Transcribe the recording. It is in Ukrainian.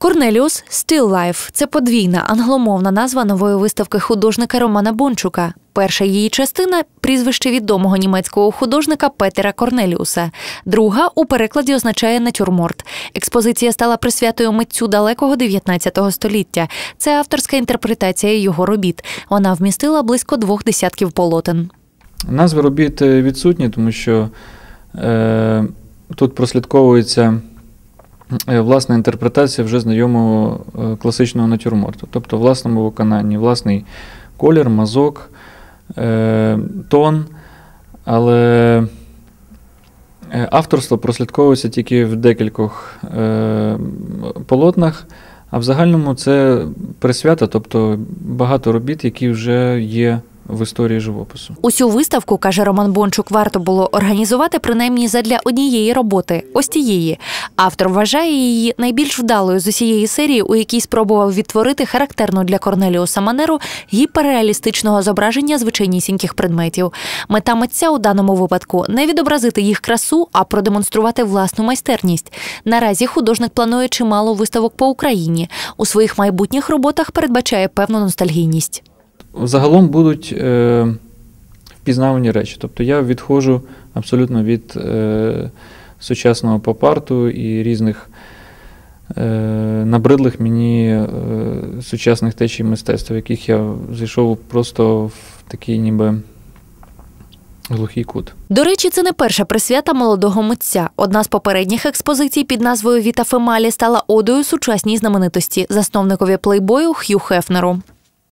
Корнеліус Still це подвійна англомовна назва нової виставки художника Романа Бончука. Перша її частина прізвище відомого німецького художника Петера Корнеліуса. Друга у перекладі означає натюрморт. Експозиція стала присвятою митцю далекого 19 століття. Це авторська інтерпретація його робіт. Вона вмістила близько двох десятків полотен. Назви робіт е, відсутні, тому що е, тут прослідковується власна інтерпретація вже знайомого е, класичного натюрморту, тобто в власному виконанні, власний колір, мазок, е, тон, але е, авторство прослідковується тільки в декількох е, полотнах. А в загальному це присвята, тобто багато робіт, які вже є в історії живопису. Усю виставку, каже Роман Бончук, варто було організувати принаймні задля однієї роботи ось тієї. Автор вважає її найбільш вдалою з усієї серії, у якій спробував відтворити характерну для Корнеліуса манеру гіперреалістичного зображення звичайнісіньких предметів. Мета митця у даному випадку не відобразити їх красу, а продемонструвати власну майстерність. Наразі художник планує чимало виставок по Україні. У своїх майбутніх роботах передбачає певну ностальгійність. Загалом будуть е, впізнавані речі. Тобто я відходжу абсолютно від е, сучасного попарту і різних е, набридлих мені е, сучасних течій мистецтва, яких я зайшов просто в такий ніби глухий кут. До речі, це не перша присвята молодого митця. Одна з попередніх експозицій під назвою Віта Фемалі стала одою сучасній знаменитості засновникові плейбою Х'ю Хефнеру.